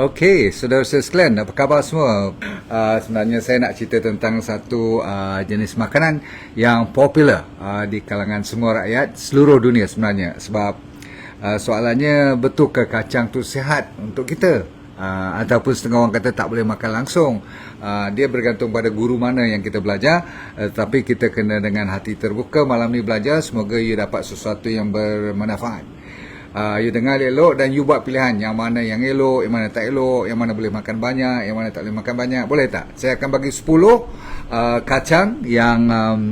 Okey, saudara-saudara sekalian, apa khabar semua? Uh, sebenarnya saya nak cerita tentang satu uh, jenis makanan yang popular uh, di kalangan semua rakyat seluruh dunia sebenarnya. Sebab uh, soalannya betul ke kacang tu sihat untuk kita? Uh, ataupun setengah orang kata tak boleh makan langsung. Uh, dia bergantung pada guru mana yang kita belajar. Uh, tapi kita kena dengan hati terbuka malam ni belajar. Semoga you dapat sesuatu yang bermanfaat uh, you dengar elok dan you buat pilihan yang mana yang elok, yang mana tak elok, yang mana boleh makan banyak, yang mana tak boleh makan banyak. Boleh tak? Saya akan bagi 10 uh, kacang yang um,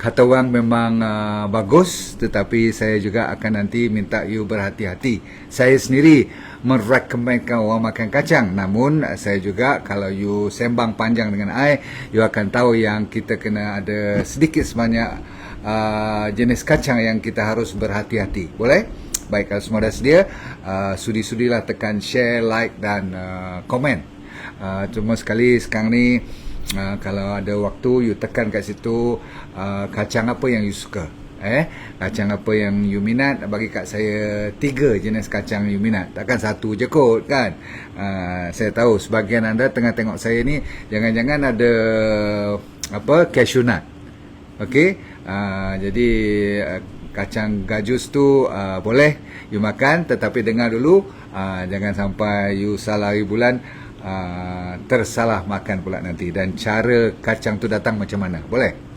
kata orang memang uh, bagus tetapi saya juga akan nanti minta you berhati-hati. Saya sendiri merekomenkan orang makan kacang namun saya juga kalau you sembang panjang dengan I you akan tahu yang kita kena ada sedikit sebanyak uh, jenis kacang yang kita harus berhati-hati. Boleh? Baik kalau semua dah sedia, uh, sudi-sudilah tekan share, like dan uh, komen. Uh, cuma sekali sekarang ni uh, kalau ada waktu you tekan kat situ uh, kacang apa yang you suka eh kacang apa yang you minat bagi kat saya tiga jenis kacang you minat takkan satu je kot kan uh, saya tahu sebagian anda tengah tengok saya ni jangan-jangan ada apa cashew nut okey uh, jadi uh, kacang gajus tu uh, boleh you makan tetapi dengar dulu uh, jangan sampai you salah bulan uh, tersalah makan pula nanti dan cara kacang tu datang macam mana boleh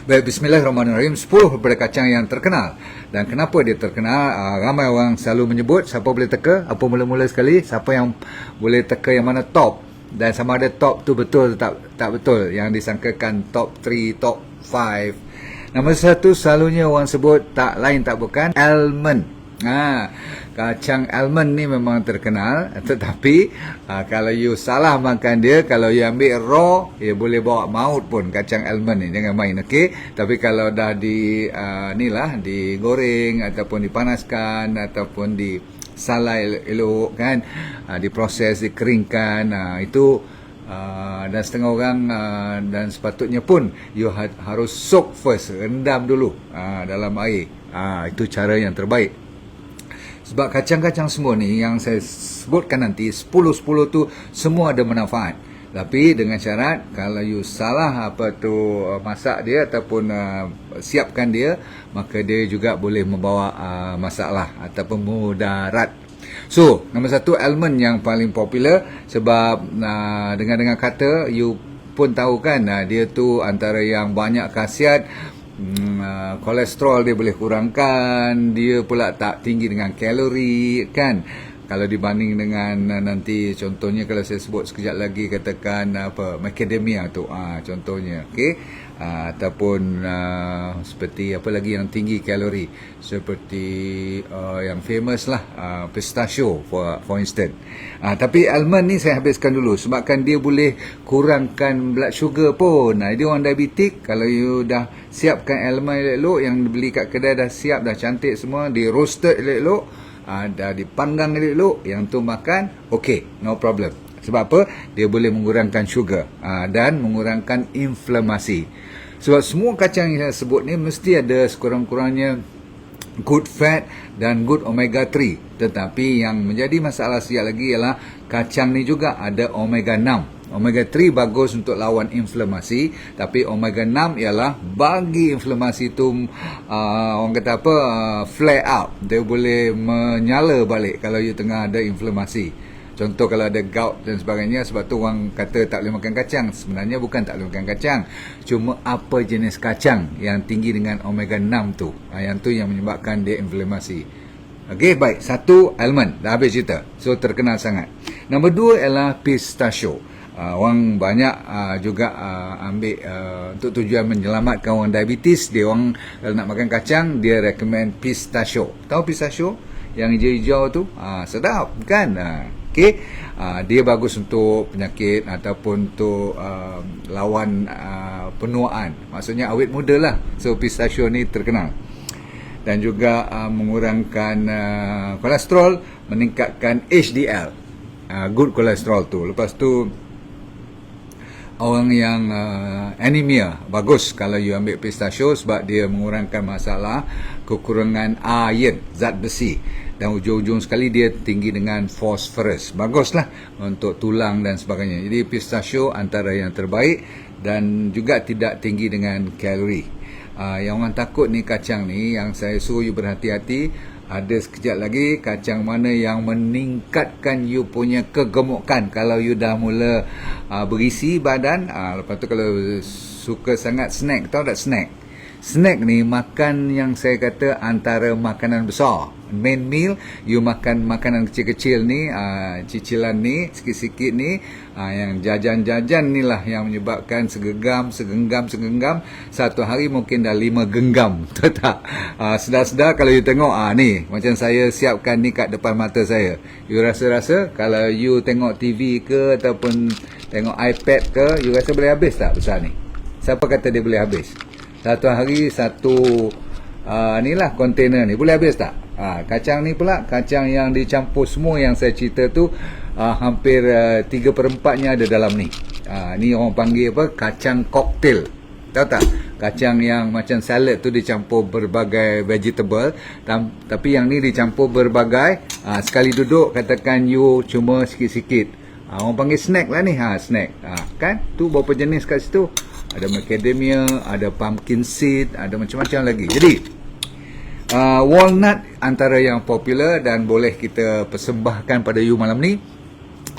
Baik, bismillahirrahmanirrahim. 10 daripada kacang yang terkenal. Dan kenapa dia terkenal? Uh, ramai orang selalu menyebut siapa boleh teka. Apa mula-mula sekali? Siapa yang boleh teka yang mana top? Dan sama ada top tu betul tak tak betul. Yang disangkakan top 3, top 5. Nombor satu selalunya orang sebut tak lain tak bukan. Almond. Ha, kacang almond ni memang terkenal tetapi ha, kalau you salah makan dia kalau you ambil raw ya boleh bawa maut pun kacang almond ni jangan main okey tapi kalau dah di uh, ni lah digoreng ataupun dipanaskan ataupun di salai elok kan? Ha, diproses dikeringkan. Ha, itu uh, dan setengah orang uh, dan sepatutnya pun you ha- harus soak first rendam dulu uh, dalam air. Uh, itu cara yang terbaik. Sebab kacang-kacang semua ni yang saya sebutkan nanti 10-10 tu semua ada manfaat. Tapi dengan syarat kalau you salah apa tu uh, masak dia ataupun uh, siapkan dia maka dia juga boleh membawa uh, masalah ataupun mudarat. So, nombor satu elemen yang paling popular sebab uh, dengan-dengan kata you pun tahu kan uh, dia tu antara yang banyak khasiat hmm, uh, kolesterol dia boleh kurangkan dia pula tak tinggi dengan kalori kan kalau dibanding dengan uh, nanti contohnya kalau saya sebut sekejap lagi katakan apa macadamia tu uh, contohnya okey? Uh, ataupun uh, seperti apa lagi yang tinggi kalori? Seperti uh, yang famous lah uh, pistachio for for instance. Uh, tapi almond ni saya habiskan dulu sebabkan dia boleh kurangkan blood sugar pun. Nah, dia orang diabetik kalau you dah siapkan almond elok-elok yang beli kat kedai dah siap dah cantik semua di roasted elok-elok uh, dah dipanggang elok-elok yang tu makan okay no problem sebab apa? Dia boleh mengurangkan sugar aa, dan mengurangkan inflamasi. Sebab semua kacang yang saya sebut ni mesti ada sekurang-kurangnya good fat dan good omega 3. Tetapi yang menjadi masalah siap lagi ialah kacang ni juga ada omega 6. Omega 3 bagus untuk lawan inflamasi tapi omega 6 ialah bagi inflamasi tu uh, orang kata apa uh, flare up dia boleh menyala balik kalau you tengah ada inflamasi Contoh kalau ada gout dan sebagainya sebab tu orang kata tak boleh makan kacang. Sebenarnya bukan tak boleh makan kacang. Cuma apa jenis kacang yang tinggi dengan omega 6 tu. Ha, yang tu yang menyebabkan dia inflamasi. Okey, baik. Satu, almond. Dah habis cerita. So, terkenal sangat. Nombor dua ialah pistachio. Uh, orang banyak uh, juga uh, ambil uh, untuk tujuan menyelamatkan orang diabetes. Dia orang kalau nak makan kacang, dia recommend pistachio. Tahu pistachio? Yang hijau-hijau tu? Uh, sedap, kan? Uh, okey uh, dia bagus untuk penyakit ataupun untuk uh, lawan uh, penuaan maksudnya awet muda lah so pistachio ni terkenal dan juga uh, mengurangkan uh, kolesterol meningkatkan HDL uh, good kolesterol tu lepas tu orang yang uh, anemia bagus kalau you ambil pistachio sebab dia mengurangkan masalah kekurangan iron zat besi dan ujung-ujung sekali dia tinggi dengan phosphorus. Baguslah untuk tulang dan sebagainya. Jadi pistachio antara yang terbaik dan juga tidak tinggi dengan kalori. Uh, yang orang takut ni kacang ni yang saya suruh you berhati-hati ada sekejap lagi kacang mana yang meningkatkan you punya kegemukan? Kalau you dah mula uh, berisi badan uh, lepas tu kalau suka sangat snack tahu tak snack snack ni makan yang saya kata antara makanan besar. Main meal you makan makanan kecil-kecil ni uh, cicilan ni sikit-sikit ni uh, yang jajan-jajan ni lah yang menyebabkan segegam segenggam segenggam. Satu hari mungkin dah lima genggam tahu tak? Uh, sedar-sedar kalau you tengok uh, ni macam saya siapkan ni kat depan mata saya. You rasa-rasa kalau you tengok TV ke ataupun tengok iPad ke you rasa boleh habis tak besar ni? Siapa kata dia boleh habis satu hari satu uh, ni lah kontainer ni. Boleh habis tak? Uh, kacang ni pula kacang yang dicampur semua yang saya cerita tu uh, hampir uh, 3 per 4 nya ada dalam ni. Uh, ni orang panggil apa? Kacang koktel tahu tak? Kacang yang macam salad tu dicampur berbagai vegetable tam, tapi yang ni dicampur berbagai uh, sekali duduk katakan you cuma sikit-sikit. Uh, orang panggil snack lah ni. Ha snack. Uh, kan? Tu berapa jenis kat situ ada macadamia, ada pumpkin seed, ada macam-macam lagi. Jadi, uh, walnut antara yang popular dan boleh kita persembahkan pada you malam ni.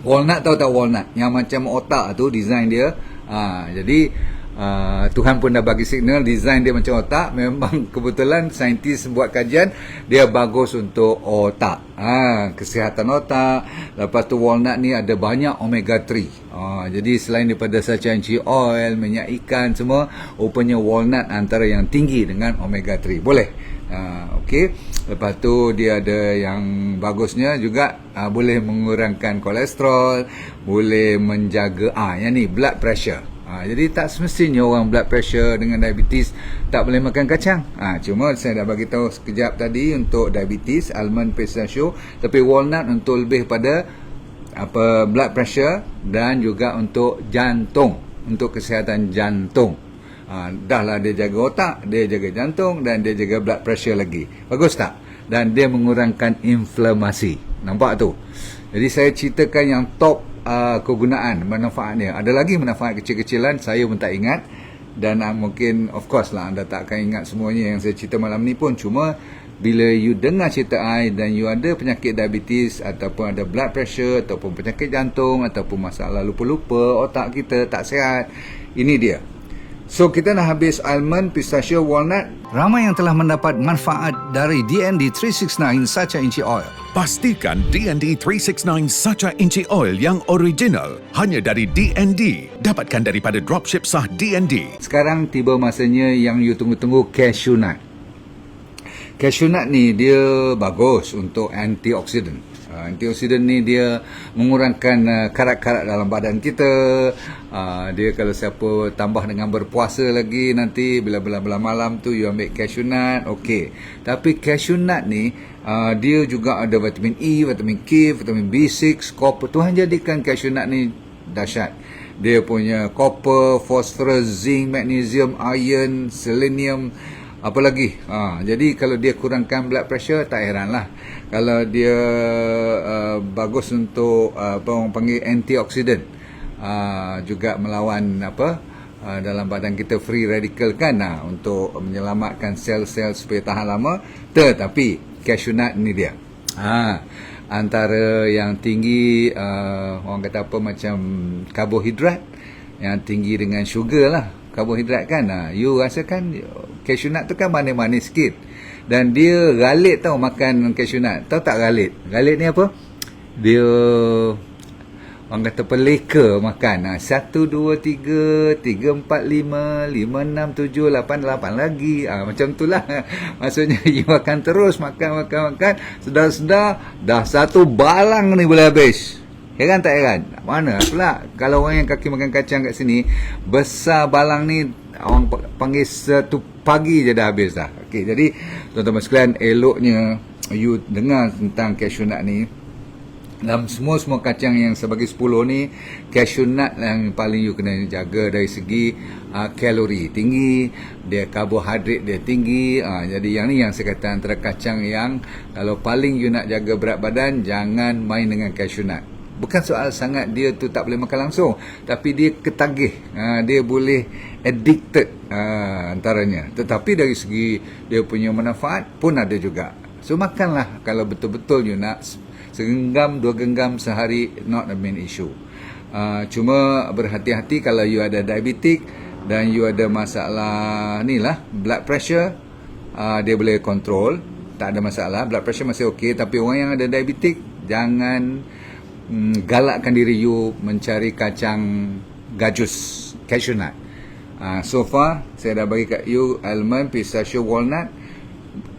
Walnut tahu tak walnut? Yang macam otak tu design dia. Uh, jadi, Uh, Tuhan pun dah bagi signal design dia macam otak. Memang kebetulan saintis buat kajian dia bagus untuk otak. Ha, kesihatan otak. Lepas tu walnut ni ada banyak omega 3 ha, jadi selain daripada sachainchi oil minyak ikan semua rupanya walnut antara yang tinggi dengan omega 3 boleh? Ha, ok lepas tu dia ada yang bagusnya juga ha, boleh mengurangkan kolesterol boleh menjaga ah yang ni blood pressure Ha, jadi tak semestinya orang blood pressure dengan diabetes tak boleh makan kacang. Ha, cuma saya dah bagi tahu sekejap tadi untuk diabetes, almond pistachio, tapi walnut untuk lebih pada apa blood pressure dan juga untuk jantung, untuk kesihatan jantung. Ha, dah lah dia jaga otak, dia jaga jantung dan dia jaga blood pressure lagi. Bagus tak? Dan dia mengurangkan inflamasi. Nampak tu? Jadi saya ceritakan yang top uh, kegunaan manfaatnya ada lagi manfaat kecil-kecilan saya pun tak ingat. Dan uh, mungkin of course lah anda tak akan ingat semuanya yang saya cerita malam ni pun. Cuma bila you dengar cerita I dan you ada penyakit diabetes ataupun ada blood pressure ataupun penyakit jantung ataupun masalah lupa-lupa otak kita tak sihat ini dia So kita nak habis almond, pistachio, walnut. Ramai yang telah mendapat manfaat dari DND 369 Sacha Inci Oil. Pastikan DND 369 Sacha Inci Oil yang original hanya dari DND. Dapatkan daripada dropship sah DND. Sekarang tiba masanya yang you tunggu-tunggu cashew nut. Cashew nut ni dia bagus untuk antioksidan. Uh, antioksidan ni dia mengurangkan uh, karat-karat dalam badan kita. Uh, dia kalau siapa tambah dengan berpuasa lagi nanti bila-bila malam tu you ambil cashew nut, okey. Tapi cashew nut ni uh, dia juga ada vitamin E, vitamin K, vitamin B6, copper. Tuhan jadikan cashew nut ni dahsyat. Dia punya copper, phosphorus, zinc, magnesium, iron, selenium, apa lagi? Ha, jadi kalau dia kurangkan blood pressure tak heranlah. Kalau dia uh, bagus untuk uh, apa orang panggil antioksidan uh, juga melawan apa uh, dalam badan kita free radical kan uh, untuk menyelamatkan sel-sel supaya tahan lama. Tetapi cashew nut ni dia. Ha, antara yang tinggi uh, orang kata apa macam karbohidrat yang tinggi dengan sugar lah karbohidrat kan ha, you rasakan cashew nut tu kan manis-manis sikit. Dan dia galit tau makan cashew nut tahu tak galit galit ni apa? Dia orang kata peleka makan. Ha, 1, 2, 3 3, 4, 5 5, 6, 7, 8, 8 lagi. Ha, macam tu lah. Maksudnya you makan terus makan makan makan. Sedar-sedar dah satu balang ni boleh habis Heran tak heran? Mana pula kalau orang yang kaki makan kacang kat sini besar balang ni orang panggil satu pagi je dah habis dah. Okey, jadi tuan-tuan sekalian eloknya you dengar tentang cashew nut ni dalam semua semua kacang yang sebagai 10 ni cashew nut yang paling you kena jaga dari segi uh, kalori tinggi dia karbohidrat dia tinggi uh, jadi yang ni yang saya kata antara kacang yang kalau paling you nak jaga berat badan jangan main dengan cashew nut bukan soal sangat dia tu tak boleh makan langsung tapi dia ketagih. Uh, dia boleh addicted uh, antaranya. Tetapi dari segi dia punya manfaat pun ada juga. So makanlah kalau betul-betul you nak. Segenggam dua genggam sehari not a main issue. Uh, cuma berhati-hati kalau you ada diabetik dan you ada masalah ni lah blood pressure uh, dia boleh control. Tak ada masalah blood pressure masih okey. Tapi orang yang ada diabetik jangan mm, galakkan diri you mencari kacang gajus cashew nut uh, so far saya dah bagi kat you almond pistachio walnut.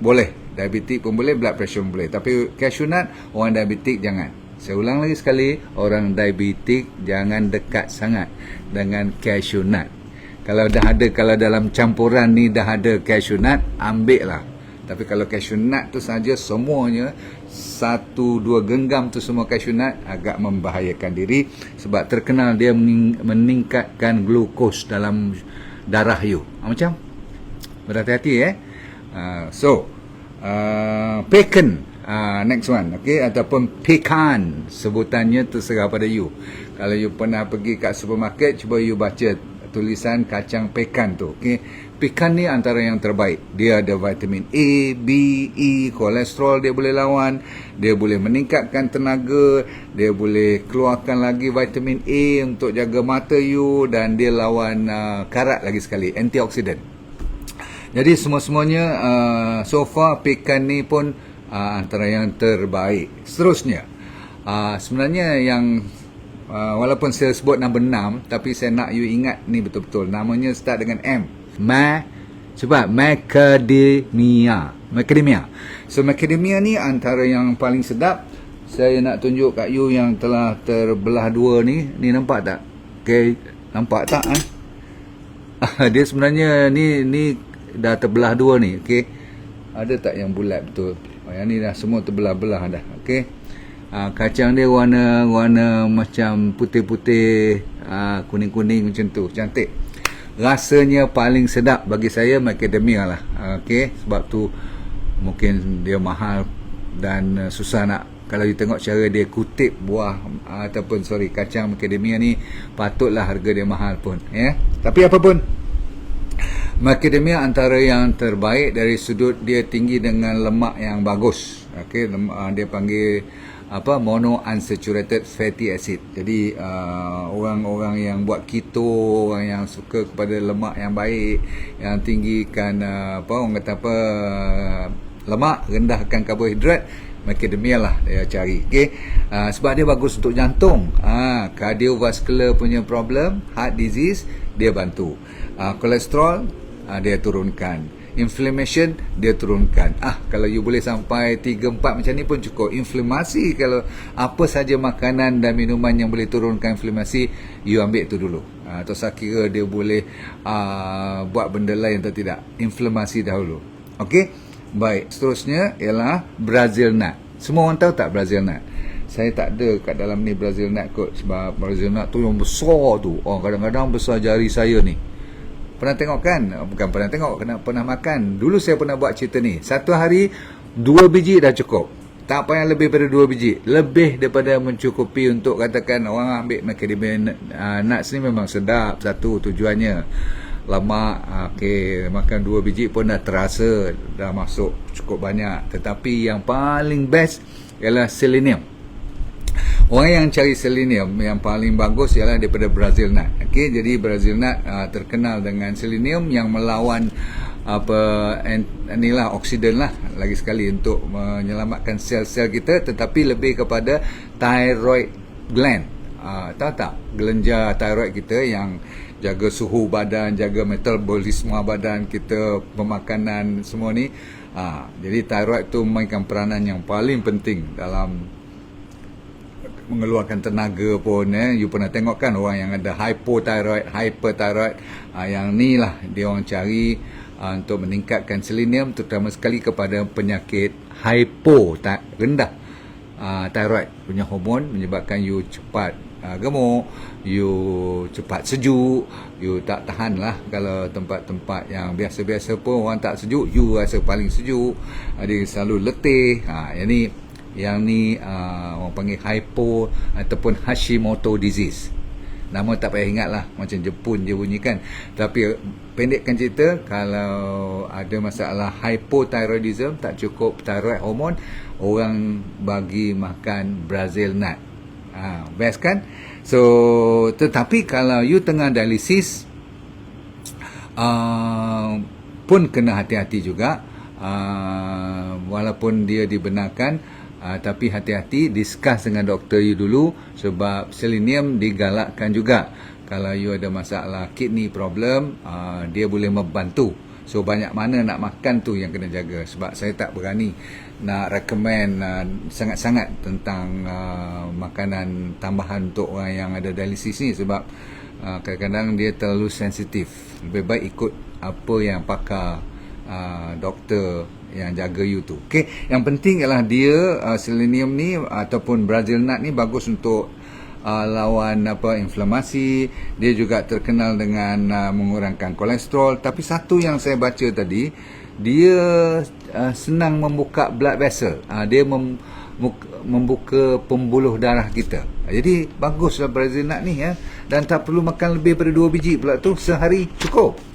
Boleh. Diabetik pun boleh blood pressure pun boleh. Tapi cashew nut orang diabetik jangan. Saya ulang lagi sekali orang diabetik jangan dekat sangat dengan cashew nut kalau dah ada kalau dalam campuran ni dah ada cashew nut ambil lah. Tapi kalau cashew nut tu saja semuanya satu dua genggam tu semua nut agak membahayakan diri. Sebab terkenal dia meningkatkan glukos dalam darah you. Ha, macam? Berhati-hati eh? Uh, so uh, pecan uh, next one okay? Ataupun pecan sebutannya terserah pada you. Kalau you pernah pergi kat supermarket cuba you baca tulisan kacang pecan tu okay pecan ni antara yang terbaik dia ada vitamin A B E kolesterol dia boleh lawan dia boleh meningkatkan tenaga dia boleh keluarkan lagi vitamin A untuk jaga mata you dan dia lawan uh, karat lagi sekali antioksidan jadi semua-semuanya uh, so far pekan ni pun uh, antara yang terbaik. Seterusnya, uh, sebenarnya yang uh, walaupun saya sebut nombor 6 tapi saya nak you ingat ni betul-betul. Namanya start dengan M. Ma sebab macadamia. Macadamia. So macadamia ni antara yang paling sedap. Saya nak tunjuk kat you yang telah terbelah dua ni. Ni nampak tak? Okay, nampak tak? Eh? dia sebenarnya ni ni dah terbelah dua ni okey ada tak yang bulat betul oh, yang ni dah semua terbelah-belah dah okey ha, kacang dia warna warna macam putih-putih ha, kuning-kuning macam tu cantik rasanya paling sedap bagi saya macadamia lah okey sebab tu mungkin dia mahal dan uh, susah nak kalau you tengok cara dia kutip buah uh, ataupun sorry kacang macadamia ni patutlah harga dia mahal pun ya yeah? tapi apa pun Macadamia antara yang terbaik dari sudut dia tinggi dengan lemak yang bagus. Okey, uh, dia panggil apa mono unsaturated fatty acid. Jadi uh, orang-orang yang buat keto, orang yang suka kepada lemak yang baik, yang tinggikan uh, apa orang kata apa uh, lemak, rendahkan karbohidrat, macadamia lah dia cari. Okey. Uh, sebab dia bagus untuk jantung. Ah, uh, cardiovascular punya problem, heart disease dia bantu. Uh, kolesterol uh, dia turunkan inflammation dia turunkan. Ah kalau you boleh sampai 3 4 macam ni pun cukup. Inflamasi kalau apa saja makanan dan minuman yang boleh turunkan inflamasi you ambil tu dulu. Uh, atau saya kira dia boleh uh, buat benda lain atau tidak. Inflamasi dahulu. Okey baik seterusnya ialah brazil nut. Semua orang tahu tak brazil nut? Saya tak ada kat dalam ni brazil nut kot sebab brazil nut tu yang besar tu. Oh kadang-kadang besar jari saya ni Pernah tengok kan? Bukan pernah tengok, kena pernah makan. Dulu saya pernah buat cerita ni. Satu hari, dua biji dah cukup. Tak payah lebih daripada dua biji. Lebih daripada mencukupi untuk katakan orang ambil macadamia uh, nuts ni memang sedap. Satu tujuannya. Lemak, uh, okay, makan dua biji pun dah terasa. Dah masuk cukup banyak. Tetapi yang paling best ialah selenium. Orang yang cari selenium yang paling bagus ialah daripada Brazil nut. Okey, jadi Brazil nut uh, terkenal dengan selenium yang melawan apa inilah oksidan lah lagi sekali untuk menyelamatkan sel-sel kita tetapi lebih kepada thyroid gland. Uh, tahu tak? Gelenjar thyroid kita yang jaga suhu badan, jaga metabolisme badan kita, pemakanan semua ni. Uh, jadi thyroid tu memainkan peranan yang paling penting dalam mengeluarkan tenaga pun eh. You pernah tengok kan orang yang ada hypothyroid hyperthyroid? Uh, yang ni lah dia orang cari uh, untuk meningkatkan selenium terutama sekali kepada penyakit hypo rendah. Uh, thyroid punya hormon menyebabkan you cepat uh, gemuk, you cepat sejuk, you tak tahan lah kalau tempat-tempat yang biasa-biasa pun orang tak sejuk, you rasa paling sejuk, uh, dia selalu letih. Ha, yang ni yang ni uh, orang panggil hypo ataupun Hashimoto disease. Nama tak payah ingat lah Macam Jepun je bunyikan. Tapi pendekkan cerita Kalau ada masalah hypothyroidism Tak cukup thyroid hormon Orang bagi makan Brazil nut. Ha, Best kan? So Tetapi kalau you tengah dialisis uh, Pun kena hati-hati juga. Uh, Walaupun dia dibenarkan Uh, tapi hati-hati discuss dengan doktor you dulu sebab selenium digalakkan juga. Kalau you ada masalah kidney problem uh, dia boleh membantu. So banyak mana nak makan tu yang kena jaga sebab saya tak berani nak recommend uh, sangat-sangat tentang uh, makanan tambahan untuk orang yang ada dialisis ni sebab uh, kadang-kadang dia terlalu sensitif. Lebih baik ikut apa yang pakar uh, doktor yang jaga you tu. Okey, yang penting ialah dia uh, selenium ni ataupun Brazil nut ni bagus untuk uh, lawan apa inflamasi. Dia juga terkenal dengan uh, mengurangkan kolesterol. Tapi satu yang saya baca tadi, dia uh, senang membuka blood vessel. Uh, dia mem membuka pembuluh darah kita. Jadi baguslah Brazil nut ni ya. Dan tak perlu makan lebih daripada dua biji pula tu sehari cukup.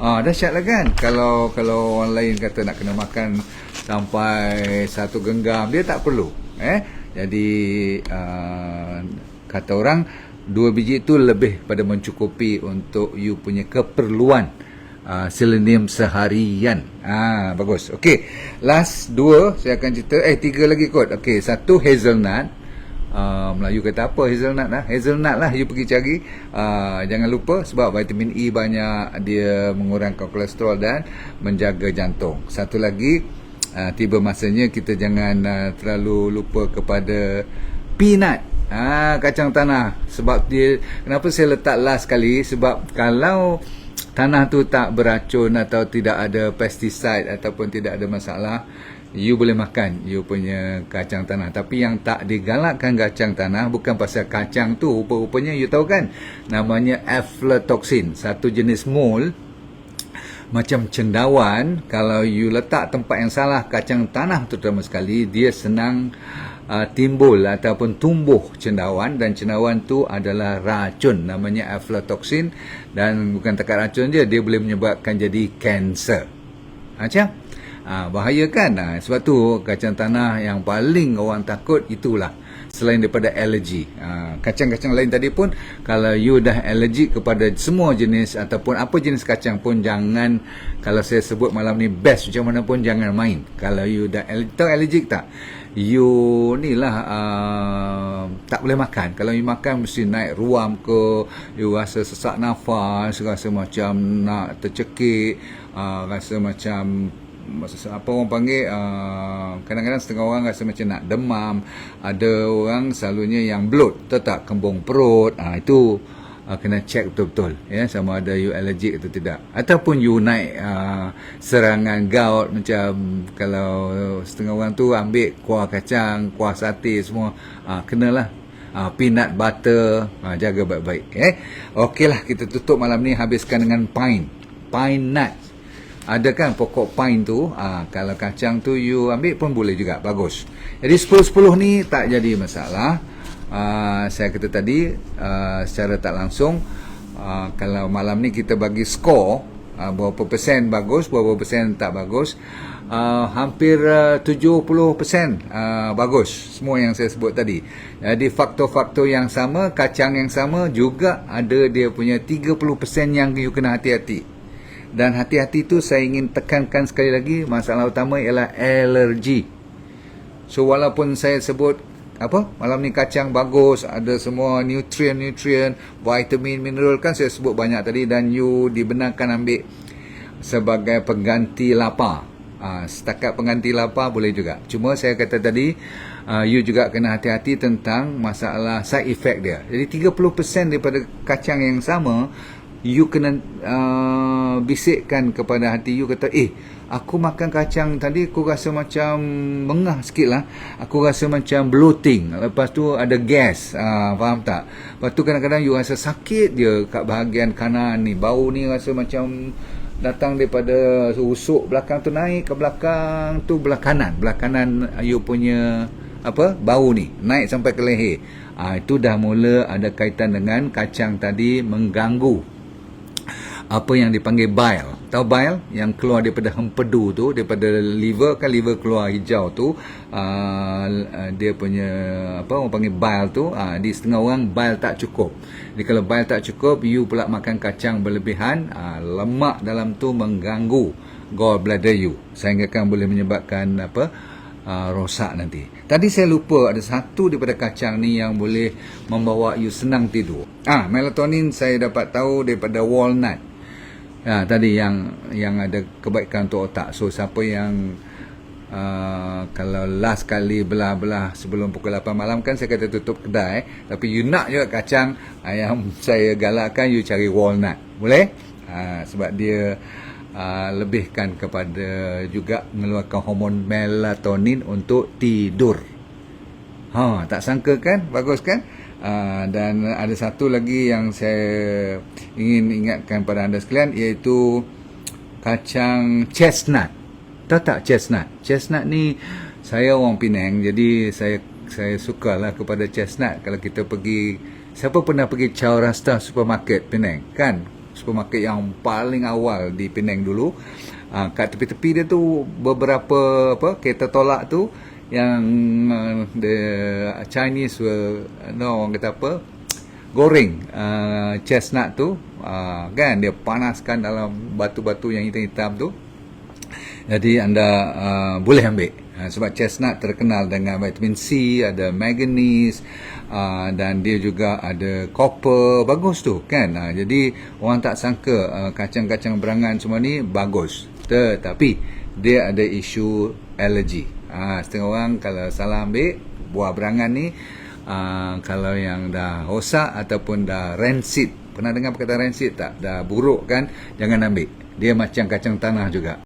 Ah, dahsyat lah kan? Kalau kalau orang lain kata nak kena makan sampai satu genggam dia tak perlu eh? Jadi uh, kata orang dua biji itu lebih pada mencukupi untuk you punya keperluan uh, selenium seharian. Ah bagus. Okey last dua saya akan cerita. Eh tiga lagi kot. Okey satu hazelnut Uh, Melayu kata apa hazelnut lah hazelnut lah you pergi cari. Uh, jangan lupa sebab vitamin E banyak dia mengurangkan kolesterol dan menjaga jantung. Satu lagi uh, tiba masanya kita jangan uh, terlalu lupa kepada peanut uh, kacang tanah. Sebab dia kenapa saya letak last sekali? Sebab kalau tanah tu tak beracun atau tidak ada pesticide ataupun tidak ada masalah you boleh makan you punya kacang tanah. Tapi yang tak digalakkan kacang tanah bukan pasal kacang tu rupa-rupanya you tahu kan? Namanya aflatoxin satu jenis mol macam cendawan. Kalau you letak tempat yang salah kacang tanah terutama sekali dia senang uh, timbul ataupun tumbuh cendawan. Dan cendawan tu adalah racun namanya aflatoxin. Dan bukan takat racun je dia boleh menyebabkan jadi kanser macam Ha, bahaya kan? Ha, sebab tu kacang tanah yang paling orang takut itulah selain daripada alergi. Ha, kacang-kacang lain tadi pun kalau you dah alergi kepada semua jenis ataupun apa jenis kacang pun jangan kalau saya sebut malam ni best macam mana pun jangan main. Kalau you dah alergi, tahu alergik tak? You ni lah uh, tak boleh makan. Kalau you makan mesti naik ruam ke, you rasa sesak nafas, rasa macam nak tercekik, uh, rasa macam apa orang panggil uh, kadang-kadang setengah orang rasa macam nak demam ada orang selalunya yang bloat tetap kembung perut uh, itu uh, kena check betul-betul ya sama ada you allergic atau tidak. Ataupun you naik uh, serangan gout macam kalau setengah orang tu ambil kuah kacang kuah sate semua uh, kenalah Uh, peanut butter uh, jaga baik-baik eh. Okeylah kita tutup malam ni habiskan dengan pine. Pine nut ada kan pokok pine tu? Ha, kalau kacang tu you ambil pun boleh juga. Bagus. Jadi 10-10 ni tak jadi masalah. Ha, saya kata tadi ha, secara tak langsung ha, kalau malam ni kita bagi skor ha, berapa persen bagus berapa persen tak bagus uh, hampir uh, 70% uh, bagus. Semua yang saya sebut tadi. Jadi faktor-faktor yang sama kacang yang sama juga ada dia punya 30% yang you kena hati-hati dan hati-hati tu saya ingin tekankan sekali lagi masalah utama ialah alergi. So walaupun saya sebut apa malam ni kacang bagus ada semua nutrien-nutrien vitamin mineral kan saya sebut banyak tadi dan you dibenarkan ambil sebagai pengganti lapar. Uh, setakat pengganti lapar boleh juga. Cuma saya kata tadi uh, you juga kena hati-hati tentang masalah side effect dia. Jadi 30% daripada kacang yang sama you kena uh, membisikkan kepada hati you kata eh aku makan kacang tadi aku rasa macam mengah sikit lah aku rasa macam bloating. Lepas tu ada gas ah, faham tak? Lepas tu kadang-kadang you rasa sakit je kat bahagian kanan ni. Bau ni rasa macam datang daripada usuk belakang tu naik ke belakang tu belah kanan kanan you punya apa bau ni. Naik sampai ke leher. Ah, itu dah mula ada kaitan dengan kacang tadi mengganggu apa yang dipanggil bile. Tahu bile yang keluar daripada hempedu tu, daripada liver kan liver keluar hijau tu, uh, dia punya apa orang panggil bile tu, uh, di setengah orang bile tak cukup. Jadi kalau bile tak cukup, you pula makan kacang berlebihan, uh, lemak dalam tu mengganggu gallbladder you sehingga kan boleh menyebabkan apa uh, rosak nanti. Tadi saya lupa ada satu daripada kacang ni yang boleh membawa you senang tidur. Ah, melatonin saya dapat tahu daripada walnut. Ya, tadi yang yang ada kebaikan untuk otak. So siapa yang uh, kalau last kali belah-belah sebelum pukul 8 malam kan saya kata tutup kedai, tapi you nak juga kacang, yang saya galakkan you cari walnut. Boleh? Uh, sebab dia uh, lebihkan kepada juga mengeluarkan hormon melatonin untuk tidur. Ha, tak sangka kan? Bagus kan? Uh, dan ada satu lagi yang saya ingin ingatkan pada anda sekalian iaitu kacang chestnut. Tahu tak chestnut? Chestnut ni saya orang Penang jadi saya saya sukalah kepada chestnut kalau kita pergi siapa pernah pergi Chaurasta supermarket Penang kan? Supermarket yang paling awal di Penang dulu. Uh, kat tepi-tepi dia tu beberapa apa kereta tolak tu yang uh, the Chinese were no orang kata apa? Goreng uh, chestnut tu uh, kan dia panaskan dalam batu-batu yang hitam-hitam tu. Jadi anda uh, boleh ambil. Uh, sebab chestnut terkenal dengan vitamin C ada manganese uh, dan dia juga ada copper bagus tu kan? Uh, jadi orang tak sangka uh, kacang-kacang berangan semua ni bagus. Tetapi dia ada isu alergi Ha, setengah orang kalau salah ambil buah berangan ni uh, kalau yang dah rosak ataupun dah rancid. Pernah dengar perkataan rancid tak? Dah buruk kan? Jangan ambil. Dia macam kacang tanah juga